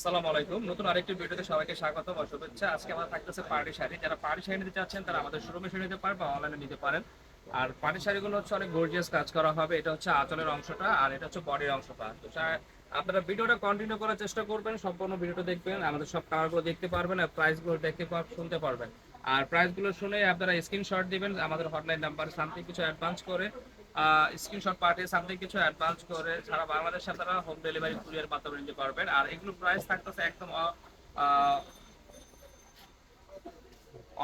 আসসালামু আলাইকুম। নতুন আরেকটি ভিডিওতে সবাইকে স্বাগত ও শুভেচ্ছা। আজকে আমরা থাকতেছে শাড়ি। যারা শাড়ি নিতে চাচ্ছেন, তারা আমাদের শোরুমে নিতে পারেন বা অনলাইনে নিতে পারেন। আর শাড়িগুলো হচ্ছে অনেক গর্জিয়াস কাজ করা হবে। এটা হচ্ছে অংশটা আর এটা হচ্ছে বডির অংশটা। তো আপনারা ভিডিওটা কন্টিনিউ করার চেষ্টা করবেন, সম্পূর্ণ ভিডিওটা দেখবেন। আমাদের সব কালারগুলো দেখতে পারবেন আর প্রাইসগুলো দেখতে শুনতে পারবেন। আর প্রাইসগুলো শুনে আপনারা স্ক্রিনশট দিবেন, আমাদের হটলাইন নাম্বার সামথিং কিছু অ্যাডভান্স করে স্ক্রিনশট পাঠিয়ে সামথিং কিছু অ্যাডভান্স করে সারা বাংলাদেশে আপনারা হোম ডেলিভারি কুরিয়ার মাধ্যমে নিতে পারবেন। আর এগুলো প্রাইস থাকতেছে একদম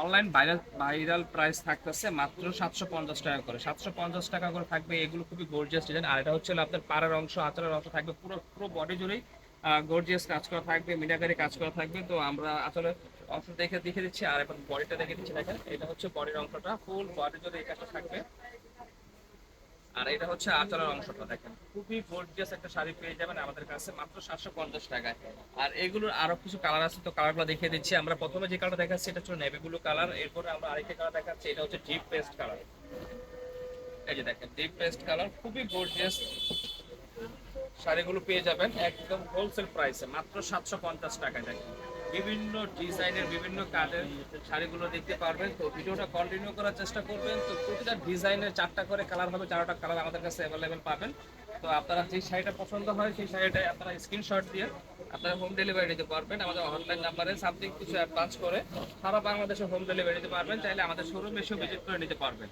অনলাইন ভাইরাল ভাইরাল প্রাইস থাকতেছে মাত্র সাতশো পঞ্চাশ টাকা করে। সাতশো পঞ্চাশ টাকা করে থাকবে, এগুলো খুবই গর্জিয়াস ডিজাইন আর এটা হচ্ছে আপনার পাড়ার অংশ, আচারের অংশ থাকবে, পুরো পুরো বডি জুড়েই গর্জিয়াস কাজ করা থাকবে, মিনাকারি কাজ করা থাকবে। তো আমরা আসলে অংশ দেখে দেখে দিচ্ছি, আর এখন বডিটা দেখে দিচ্ছি, দেখেন। এটা হচ্ছে বডির অংশটা ফুল বডি জুড়ে এই কাজটা থাকবে। আর এটা হচ্ছে আচারের অংশটা দেখেন। খুবই গর্জিয়াস একটা শাড়ি পেয়ে যাবেন আমাদের কাছে, মাত্র সাতশো পঞ্চাশ টাকায়। আর এগুলোর আরও কিছু কালার আছে, তো কালারগুলো দেখিয়ে দিচ্ছি। আমরা প্রথমে যে কালার দেখাচ্ছি, এটা হচ্ছে নেভি ব্লু কালার এরপরে আমরা আরেকটা কালার দেখাচ্ছি, এটা হচ্ছে ডিপ পেস্ট কালার এই যে দেখেন ডিপ পেস্ট কালার খুবই গর্জিয়াস শাড়িগুলো পেয়ে যাবেন একদম হোলসেল প্রাইসে মাত্র সাতশো পঞ্চাশ টাকায় দেখেন। বিভিন্ন ডিজাইনের বিভিন্ন কাজের শাড়িগুলো দেখতে পারবেন। তো ভিডিওটা কন্টিনিউ করার চেষ্টা করবেন। তো প্রতিটা ডিজাইনের চারটা করে কালার হবে, চারটা কালার আমাদের কাছে অ্যাভেলেবেল পাবেন। তো আপনারা যে শাড়িটা পছন্দ হয়, সেই শাড়িটাই আপনারা স্ক্রিনশট দিয়ে আপনারা হোম ডেলিভারি নিতে পারবেন। আমাদের অনলাইন নাম্বারে সামথিং কিছু অ্যাডভান্স করে সারা বাংলাদেশে হোম ডেলিভারি নিতে পারবেন। চাইলে আমাদের শোরুম এসেও ভিজিট করে নিতে পারবেন।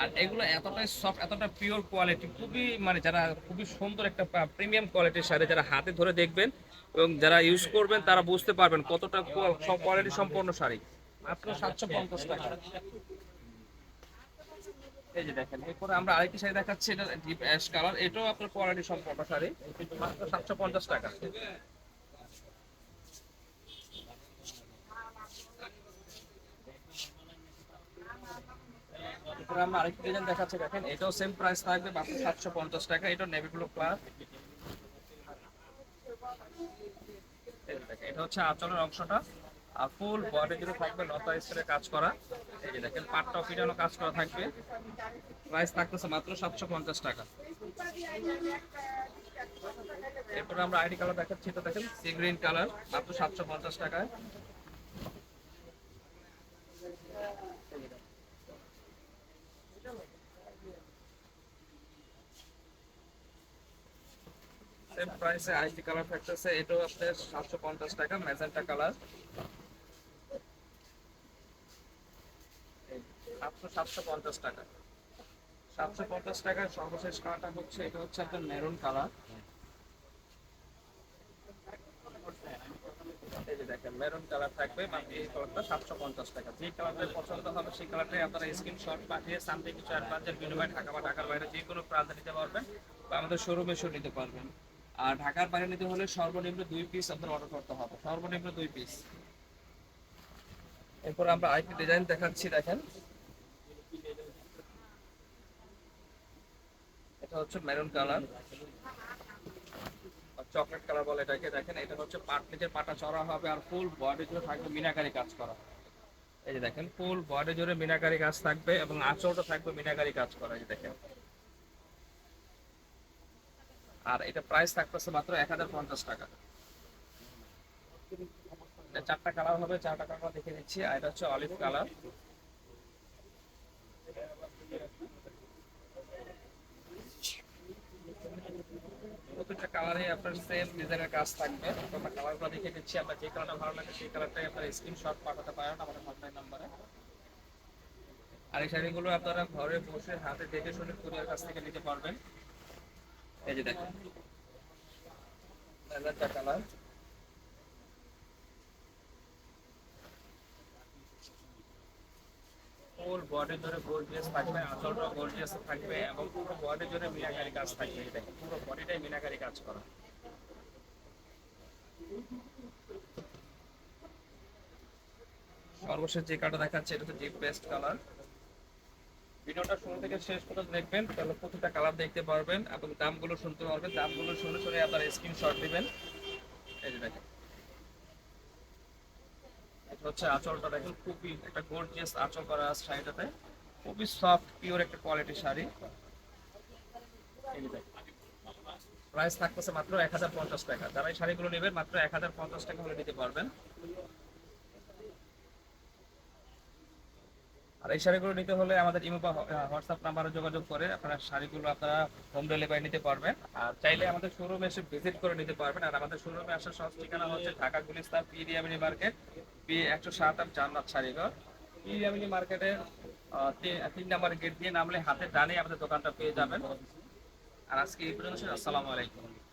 আর এগুলো এতটাই সফট এতটা পিওর কোয়ালিটি খুবই মানে যারা খুবই সুন্দর একটা প্রিমিয়াম কোয়ালিটির শাড়ি যারা হাতে ধরে দেখবেন এবং যারা ইউজ করবেন, তারা বুঝতে পারবেন কতটা কোয়ালিটি সম্পন্ন শাড়ি। মাত্র সাতশো পঞ্চাশ টাকা। এই যে দেখেন, এরপরে আমরা আরেকটি শাড়ি দেখাচ্ছি, এটা ডিপ অ্যাশ কালার এটাও আপনার কোয়ালিটি সম্পন্ন শাড়ি। মাত্র সাতশো পঞ্চাশ টাকা। এরপরে আমরা আরেকটি ডিজাইন দেখাচ্ছি, দেখেন, এটাও সেম প্রাইস থাকবে, মাত্র সাতশো পঞ্চাশ টাকা, এটা নেভি ব্লু কালার এটা হচ্ছে আঁচলের অংশটা। আর ফুল বডি জুড়ে থাকবে, লতা স্প্রে কাজ করা। এই যে দেখেন, পাটটা পিটানো কাজ করা থাকবে। প্রাইস থাকতেছে মাত্র সাতশো পঞ্চাশ টাকা। এরপরে আমরা আইডি কালার দেখাচ্ছি তো দেখেন সি গ্রিন কালার মাত্র সাতশো পঞ্চাশ টাকায়। সেম প্রাইসে আইডি কালার থাকতেছে এটাও আপনার সাতশো পঞ্চাশ টাকা ম্যাজেন্টা কালার সাতশো পঞ্চাশ টাকা। সাতশো পঞ্চাশ টাকার সর্বশেষ কালারটা হচ্ছে, এটা হচ্ছে মেরুন কালার মেরুন কালার থাকবে মানে এই সাতশো পঞ্চাশ টাকা। পছন্দ হবে, সেই আপনারা পাঠিয়ে কিছু অ্যাডভান্সের বিনিময়ে ঢাকা বা ঢাকার বাইরে যে কোনো প্রান্তে নিতে পারবেন বা আমাদের শোরুমে এসেও নিতে পারবেন। আর ঢাকার বাইরে নিতে হলে সর্বনিম্ন দুই পিস আপনার অর্ডার করতে হবে। সর্বনিম্ন দুই পিস এরপর আমরা আরেকটি ডিজাইন দেখাচ্ছি, দেখেন। এটা হচ্ছে মেরুন কালার চকলেট কালার বলে এটাকে, দেখেন। এটা হচ্ছে পাট নিচের পাটা চড়া হবে আর ফুল বডি জুড়ে থাকবে মিনাকারি কাজ করা। এই যে দেখেন ফুল বডি জুড়ে মিনাকারি কাজ থাকবে এবং আঁচলটা থাকবে মিনাকারি কাজ করা, এই যে দেখেন। আর এটা প্রাইস থাকতেছে মাত্র এক হাজার পঞ্চাশ টাকা। চারটা কালার হবে, চারটা কালার দেখে দিচ্ছি আর এটা হচ্ছে অলিভ কালার আর এই শাড়িগুলো আপনারা ঘরে বসে হাতে দেখে শুনে কুরিয়ার কাছ থেকে নিতে পারবেন। থাকবে থাকবে এবং পুরো বডি কাজ থাকবে। পুরো বডিটাই মিনাকারি কাজ করা। সর্বশেষ যে কাটা দেখাচ্ছে, এটা হচ্ছে ডিপ পেস্ট কালার ভিডিওটা শুরু থেকে শেষ পর্যন্ত দেখবেন, তাহলে প্রতিটা কালার দেখতে পারবেন এবং দামগুলো শুনতে পারবেন। দামগুলো শুনে শুনে আপনার স্ক্রিনশট দিবেন। এই যে দেখেন। এটা হচ্ছে আঁচলটা দেখেন, খুবই একটা গর্জিয়াস আঁচল করা আছে শাড়িটাতে। খুবই সফট পিওর একটা কোয়ালিটি শাড়ি। এই দেখেন। প্রাইস থাকতেছে মাত্র এক হাজার পঞ্চাশ টাকা। যারা এই শাড়িগুলো নেবেন, মাত্র এক হাজার পঞ্চাশ টাকা হলে নিতে পারবেন। আর এই শাড়িগুলো নিতে হলে আমাদের ইমো বা হোয়াটসঅ্যাপ নাম্বারে যোগাযোগ করে আপনারা শাড়িগুলো আপনারা হোম ডেলিভারি নিতে পারবেন। আর চাইলে আমাদের শোরুমে এসে ভিজিট করে নিতে পারবেন। আর আমাদের শোরুমে আসার সব ঠিকানা হচ্ছে ঢাকা গুলিস্তান পি রিয়ামিনি মার্কেট পি একশো সাত আট জান্নাত শাড়িঘর। পি রিয়ামিনি মার্কেটের আহ, তি- তিন নাম্বার গেট দিয়ে নামলে হাতে ডানে আমাদের দোকানটা পেয়ে যাবেন। আর আজকে এই পর্যন্ত আসসালামু আলাইকুম।